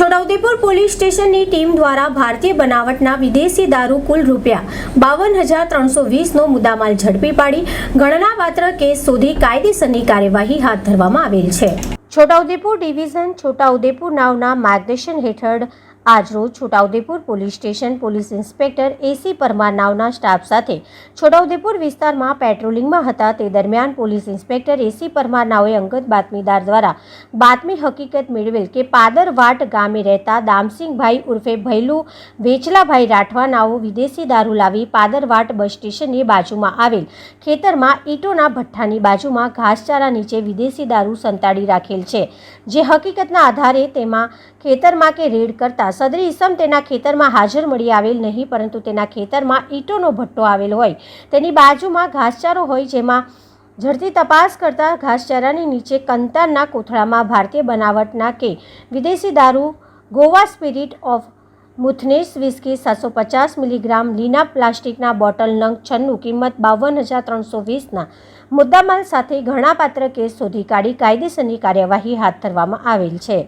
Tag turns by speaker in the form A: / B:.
A: Chhota Udepur police સ્ટેશનની team દ્વારા ભારતીય બનાવટના વિદેશી દારૂ કુલ રૂપિયા બાવન હજાર ત્રણસો વીસનો મુદ્દામાલ ઝડપી પાડી ગણનાપાત્ર કેસ શોધી કાયદેસરની કાર્યવાહી હાથ ધરવામાં આવેલ છે. છોટાઉદેપુર ડિવિઝન છોટાઉદેપુર નાવના માર્ગદર્શન હેઠળ આજરોજ Chhota Udepur police station police inspector AC Parmar નાવના staff સાથે છોટાઉદેપુર વિસ્તારમાં પેટ્રોલિંગમાં હતા. તે દરમિયાન પોલીસ ઇન્સ્પેક્ટર એસી પરમાર નાઓએ અંગત બાતમીદાર દ્વારા બાતમી હકીકત મેળવેલ કે પાદરવાટ ગામે રહેતા દામસિંગભાઈ ઉર્ફે ભૈલુ વેચલાભાઈ રાઠવા નાઓ વિદેશી દારૂ લાવી પાદરવાટ બસ સ્ટેશનની બાજુમાં આવેલ ખેતરમાં ઈંટોના ભઠ્ઠાની બાજુમાં ઘાસચારા નીચે વિદેશી દારૂ સંતાડી રાખેલ છે. જે હકીકતના આધારે તેમાં ખેતરમાં કે રેડ કરતા સદરી ઈસમ તેના ખેતરમાં હાજર મળી આવેલ નહીં, પરંતુ તેના ખેતરમાં ઈંટોનો ભટ્ટો આવેલ હોય. તેની બાજુમાં ઘાસચારો હોય જેમાં ઝડપી તપાસ કરતા ઘાસચારાની નીચે કંતારના કોથળામાં ભારતીય બનાવટના કે વિદેશી દારૂ, Goa spirit of smartness whisky સાતસો પચાસ મિલીગ્રામ, લીના પ્લાસ્ટિકના બોટલ નંગ છન્નું, કિંમત બાવન હજાર ત્રણસો વીસના મુદ્દામાલ સાથે ઘણા પાત્ર કેસ શોધી કાઢી કાયદેસરની કાર્યવાહી હાથ ધરવામાં આવેલ છે.